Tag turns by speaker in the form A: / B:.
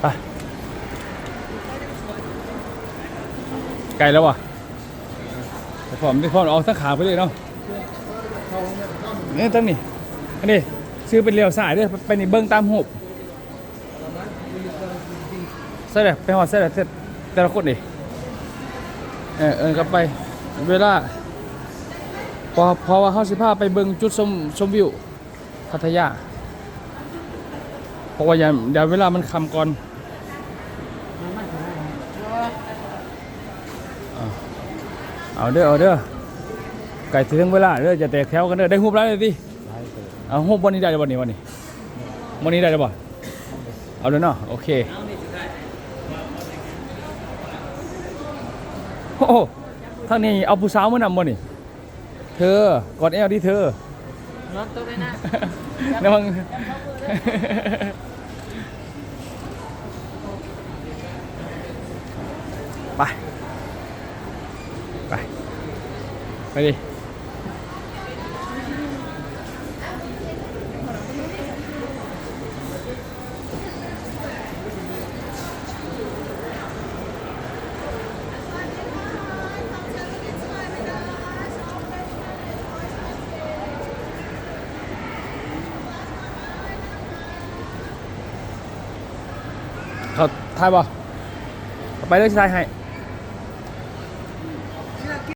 A: ไปไกลแล้ววะแต่ผมที่พ่อมออกสักขาไปเลยเนาะนี่ตั้งนี่อันนี้ซื้อเป็นเลียวสายด้วยไปนี่เบิ้งตามหุบเสร็จไปหอดเสร็จเสร็จแต่ละคนี่เออเออกลับไปเวลาพอพอว่าเข้าสิผ้าไปเบิ้งจุดชมชมวิวพัทยาเพราะว่าอย่าเดี๋ยวเวลามันคำก่อน เอาเด้อเอาเด้อไก่ถึงเวลาเด้อจะแตกแถวกันเด้อได้ฮูบแล้วเลยดิเอาฮูบวันนี้ได้วันนี้วันนี้วันนี้ได้หรือเปล่าเอาเลยเนาะโอเคโอ้โหทางนี้เอาผู้สาวมานำบ่นี่ เธอกอดแอลดิเธอน
B: อนตัวเลยนะ
A: ระวังไป ไป ไปดิเขาทายบ่ไปเลยทายให้